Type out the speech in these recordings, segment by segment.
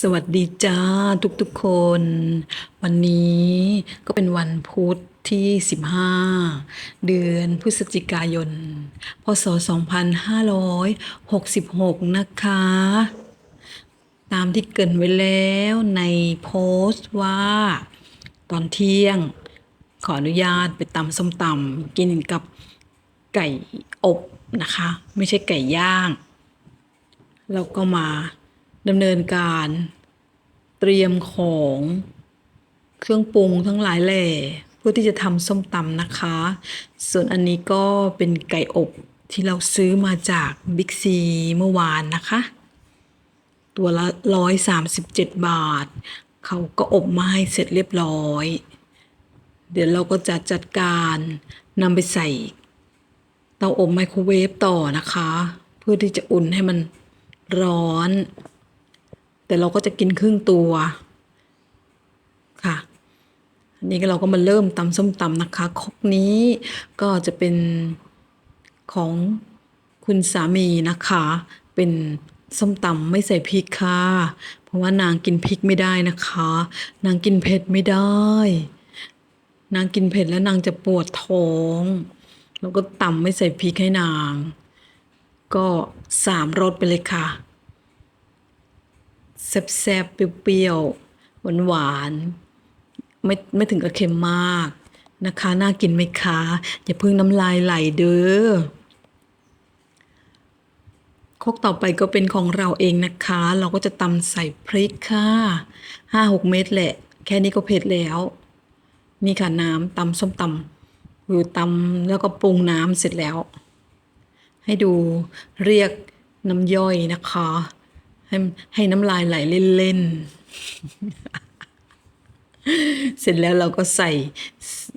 สวัสดีจ้าทุกๆคน วันนี้ก็เป็นวันพุธที่ 15 เดือนพฤศจิกายน พศ 2566 นะคะ ตามที่เกินไว้แล้วในโพสต์ว่า ตอนเที่ยงขออนุญาตไปตำส้มตำกินกับไก่อบนะคะ ไม่ใช่ไก่ย่างแล้วก็มา ดำเนินการ เตรียมของ เครื่องปรุงทั้งหลายแหล่เพื่อที่จะทำส้มตำนะคะ ส่วนอันนี้ก็เป็นไก่อบที่เราซื้อมาจากบิ๊กซีเมื่อวานนะคะ ตัวละ 137 บาท เขาก็อบมาให้เสร็จเรียบร้อย เดี๋ยวเราก็จะจัดการนำไปใส่เตาอบไมโครเวฟต่อนะคะ เพื่อที่จะอุ่นให้มันร้อน แต่เราก็จะกินครึ่งตัวค่ะอันนี้ก็เราก็มาเริ่มตำส้มตำนะคะ คกนี้ก็จะเป็นของคุณสามีนะคะ เป็นส้มตำไม่ใส่พริกค่ะ เพราะว่านางกินพริกไม่ได้นะคะ นางกินเผ็ดไม่ได้ นางกินเผ็ดแล้วนางจะปวดท้อง แล้วก็ตำไม่ใส่พริกให้นาง ก็สามรสไปเลยค่ะ แซ่บๆ เปรี้ยวๆ หวานๆ ไม่ไม่ถึงกับเค็มมากนะคะ น่ากินไหมคะ อย่าพิ่งน้ำลายไหลเด้อคกต่อไปก็เป็นของเราเองนะคะ เราก็จะตำใส่พริกค่ะห้าหกเม็ดแหละ แค่นี้ก็เผ็ดแล้ว นี่ค่ะน้ำตำส้มตำคือตำแล้วก็ปรุงน้ำเสร็จแล้ว ให้ดูเรียกน้ำย่อยนะคะ ให้ให้น้ำลายไหลเล่นๆ เสร็จแล้วเราก็ใส่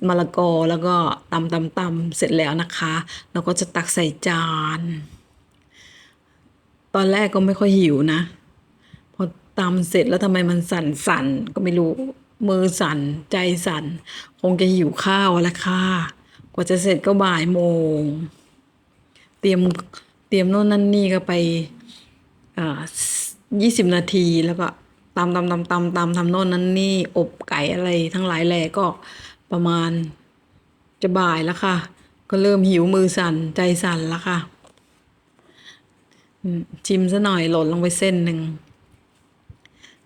มะละกอแล้วก็ตำตำตำเสร็จแล้วนะคะ เราก็จะตักใส่จาน ตอนแรกก็ไม่ค่อยหิวนะ พอตำเสร็จแล้วทำไมมันสั่นสั่นก็ไม่รู้มือสั่นใจสั่น คงจะหิวข้าวแล้วค่ะ กว่าจะเสร็จก็บ่ายโมง เตรียมเตรียมโน่นนั่นนี่ก็ไปอ่า ยี่สิบนาทีแล้วก็ตำตำตำตำตำทำโน่นนั่นนี่อบไก่อะไรทั้งหลายแหล่ก็ประมาณจะบ่ายแล้วค่ะ ก็เริ่มหิวมือสั่นใจสั่นแล้วค่ะชิมซะหน่อยหล่นลงไปเส้นหนึ่ง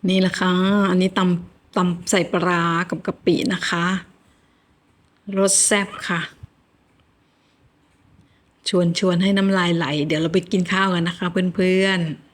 นี่แหละค่ะ อันนี้ตำตำใส่ปลาร้ากับกะปินะคะ รสแซ่บค่ะ ชวนชวนให้น้ำลายไหล เดี๋ยวเราไปกินข้าวกันนะคะเพื่อนๆ